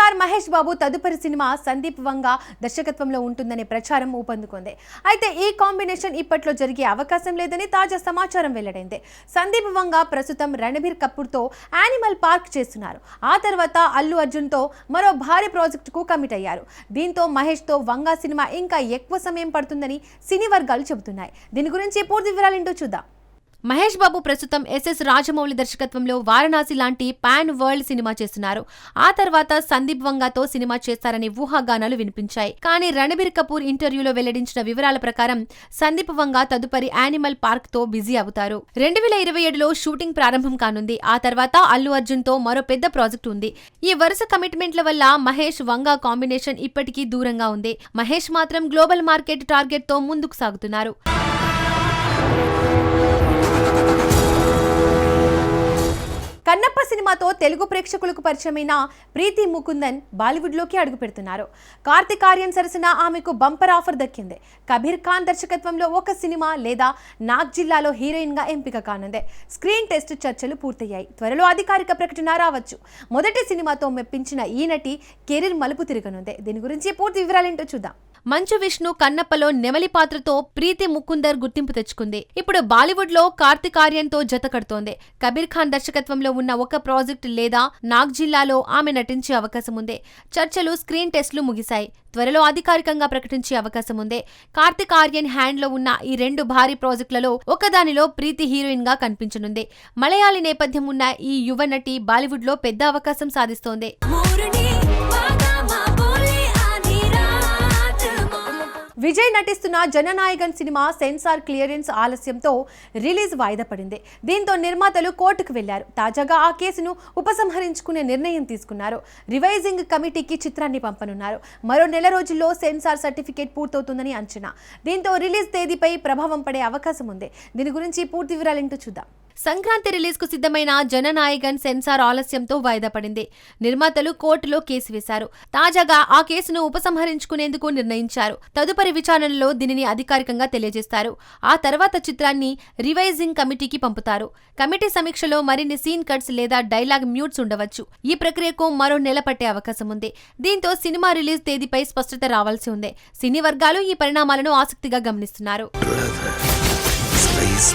Star Mahesh Babu తదుపరి cinema Sandeep వంగ దర్శకత్వంలో ఉంటుందనే ప్రచారం ఊపందుకుంది. అయితే ఈ కాంబినేషన్ ఇప్పట్లో జరిగే అవకాశం లేదని తాజా సమాచారం వెల్లడైంది. సందీప్ వంగ ప్రస్తుతం రణబీర్ కపూర్తో యానిమల్ పార్క్ చేస్తున్నారు. ఆ తర్వాత అల్లు అర్జున్తో మరో భారీ ప్రాజెక్టుకు కమిట్ అయ్యారు. దీంతో మహేష్తో వంగ సినిమా ఇంకా ఎక్కువ సమయం పడుతుందని సినీ వర్గాలు చెబుతున్నాయి. దీని గురించి పూర్తి వివరాలు ఏంటో చూద్దాం. మహేష్ బాబు ప్రస్తుతం ఎస్ఎస్ రాజమౌళి దర్శకత్వంలో వారణాసి లాంటి పాన్ వరల్డ్ సినిమా చేస్తున్నారు. ఆ తర్వాత సందీప్ వంగాతో సినిమా చేస్తారని ఊహాగానాలు వినిపించాయి. కానీ రణబీర్ కపూర్ ఇంటర్వ్యూలో వెల్లడించిన వివరాల ప్రకారం సందీప్ వంగా తదుపరి యానిమల్ పార్క్తో బిజీ అవుతారు. రెండు వేల ఇరవై ఏడులో షూటింగ్ ప్రారంభం కానుంది. ఆ తర్వాత అల్లు అర్జున్తో మరో పెద్ద ప్రాజెక్ట్ ఉంది. ఈ వరుస కమిట్మెంట్ల వల్ల మహేష్ వంగా కాంబినేషన్ ఇప్పటికీ దూరంగా ఉంది. మహేష్ మాత్రం గ్లోబల్ మార్కెట్ టార్గెట్తో ముందుకు సాగుతున్నారు. సినిమాతో తెలుగు ప్రేక్షకులకు పరిచయమైన ప్రీతి ముకుందన్ బాలీవుడ్లోకి అడుగుపెడుతున్నారు కార్తిక్ ఆర్యన్ సరసన ఆమెకు బంపర్ ఆఫర్ దక్కింది. కబీర్ ఖాన్ దర్శకత్వంలో ఒక సినిమా లేదా నాగ్ జిల్లాలో హీరోయిన్గా ఎంపిక కానుంది. స్క్రీన్ టెస్ట్ చర్చలు పూర్తయ్యాయి. త్వరలో అధికారిక ప్రకటన రావచ్చు. మొదటి సినిమాతో మెప్పించిన ఈ నటి కెరీర్ మలుపు తిరగనుంది. దీని గురించి పూర్తి వివరాలేంటో చూద్దాం. మంచు విష్ణు కన్నప్పలో నెమలి పాత్రతో ప్రీతి ముకుందర్ గుర్తింపు తెచ్చుకుంది. ఇప్పుడు బాలీవుడ్లో కార్తిక్ ఆర్యన్తో జత కడుతోంది. కబీర్ ఖాన్ దర్శకత్వంలో ఉన్న ఒక ప్రాజెక్ట్ లేదా నాగ్ జిల్లాలో ఆమె నటించే అవకాశం ఉంది. చర్చలు స్క్రీన్ టెస్ట్లు ముగిశాయి. త్వరలో అధికారికంగా ప్రకటించే అవకాశం ఉంది. కార్తిక్ ఆర్యన్ హ్యాండ్లో ఉన్న ఈ రెండు భారీ ప్రాజెక్టులలో ఒకదానిలో ప్రీతి హీరోయిన్గా కనిపించనుంది. మలయాళీ నేపథ్యం ఉన్న ఈ యువ నటి బాలీవుడ్లో పెద్ద అవకాశం సాధిస్తోంది. విజయ్ నటిస్తున్న జననాయకన్ సినిమా సెన్సార్ క్లియరెన్స్ ఆలస్యంతో రిలీజ్ వాయిదా పడింది. దీంతో నిర్మాతలు కోర్టుకు వెళ్ళారు. తాజాగా ఆ కేసును ఉపసంహరించుకునే నిర్ణయం తీసుకున్నారు. రివైజింగ్ కమిటీకి చిత్రాన్ని పంపనున్నారు. మరో నెల రోజుల్లో సెన్సార్ సర్టిఫికేట్ పూర్తవుతుందని అంచనా. దీంతో రిలీజ్ తేదీపై ప్రభావం పడే అవకాశం ఉంది. దీని గురించి పూర్తి వివరాలేంటో చూద్దాం. సంక్రాంతి రిలీజ్కు సిద్ధమైన జననాయకన్ సెన్సార్ ఆలస్యంతో వాయిదా పడింది. నిర్మాతలు కోర్టులో కేసు వేశారు. తాజాగా ఆ కేసును ఉపసంహరించుకునేందుకు నిర్ణయించారు. తదుపరి విచారణలో దీనిని అధికారికంగా తెలియజేస్తారు. ఆ తర్వాత చిత్రాన్ని రివైజింగ్ కమిటీకి పంపుతారు. కమిటీ సమీక్షలో మరిన్ని సీన్ కట్స్ లేదా డైలాగ్ మ్యూట్స్ ఉండవచ్చు. ఈ ప్రక్రియకు మరో నెల పట్టే అవకాశం ఉంది. దీంతో సినిమా రిలీజ్ తేదీపై స్పష్టత రావాల్సి ఉంది. సినీ వర్గాలు ఈ పరిణామాలను ఆసక్తిగా గమనిస్తున్నారు. Space